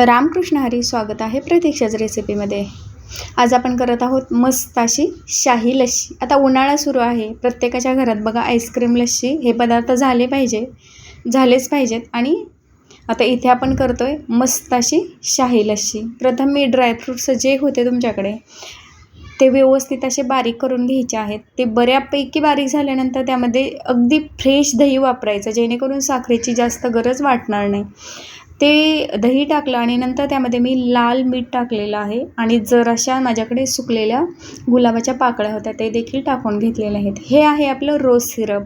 रामकृष्ण हरी स्वागत आहे प्रतीक्षाच रेसिपीमध्ये आज आपण करत आहोत मस्त अशी शाही लस्सी. आता उन्हाळा सुरू आहे. प्रत्येकाच्या घरात बघा आईस्क्रीम लस्सी हे पदार्थ झाले पाहिजे झालेच पाहिजेत. आणि आता इथे आपण करतो आहे मस्त अशी शाही लस्सी. प्रथम मी ड्रायफ्रूट्स जे होते तुमच्याकडे ते व्यवस्थित असे बारीक करून घ्यायचे आहेत. ते बऱ्यापैकी बारीक झाल्यानंतर त्यामध्ये अगदी फ्रेश दही वापरायचं जेणेकरून साखरेची जास्त गरज वाटणार नाही. ते दही टाकलं आणि नंतर त्यामध्ये मी लाल मीठ टाकलेलं आहे आणि जराशा माझ्याकडे सुकलेल्या गुलाबाच्या पाकळ्या होत्या ते देखील टाकून घेतलेल्या आहेत. हे आहे आपलं रोज सिरप.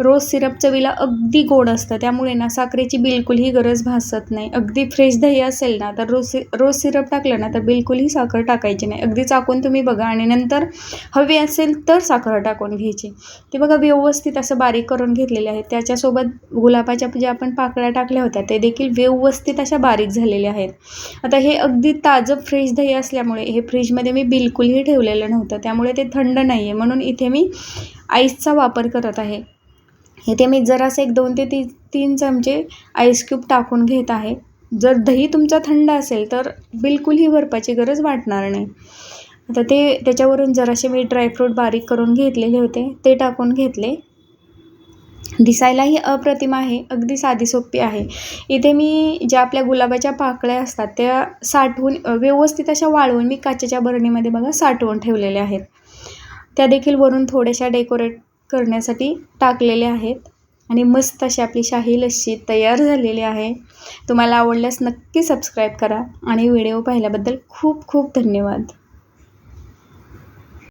रोज सिरप चवीला अगदी गोड असतं. त्यामुळे ना साखरेची बिलकुलही गरज भासत नाही. अगदी फ्रेश दही असेल ना तर रोज सि रोज सिरप टाकलं ना तर बिलकुलही साखर टाकायची नाही. अगदी चाकून तुम्ही बघा आणि नंतर हवी असेल तर साखर टाकून घ्यायची. ते बघा व्यवस्थित असं बारीक करून घेतलेले आहेत. त्याच्यासोबत गुलाबाच्या ज्या आपण पाकळ्या टाकल्या होत्या ते देखील व्यवस्थित अशा बारीक झालेल्या आहेत. आता हे अगदी ताजं फ्रेश दही असल्यामुळे हे फ्रीजमध्ये मी बिलकुलही ठेवलेलं नव्हतं. त्यामुळे ते थंड नाही आहे म्हणून इथे मी आईसचा वापर करत आहे. इथे मी जरासं एक दोन ते ती तीन चमचे आईस क्यूब टाकून घेत आहे. जर दही तुमचा थंड असेल तर बिलकुलही बर्फाची गरज वाटणार नाही. आता ते त्याच्यावरून जरासे मी ड्रायफ्रूट बारीक करून घेतलेले होते. ते टाकून घेतले. दिसायलाही अप्रतिम आहे अगदी साधी सोपी आहे. इथे मी ज्या आपल्या गुलाबाच्या पाकळ्या असतात त्या साठवून व्यवस्थित अशा वाळवून मी काचेच्या बरणीमध्ये बघा साठवून ठेवलेल्या आहेत. त्या देखील वरून थोड्याशा डेकोरेट करण्यासाठी टाकलेल्या आहेत आणि मस्त अशी आपली शाही लस्सी तयार झालेली आहे. तुम्हाला आवडल्यास नक्की सबस्क्राईब करा आणि व्हिडिओ पाहिल्याबद्दल खूप खूप धन्यवाद.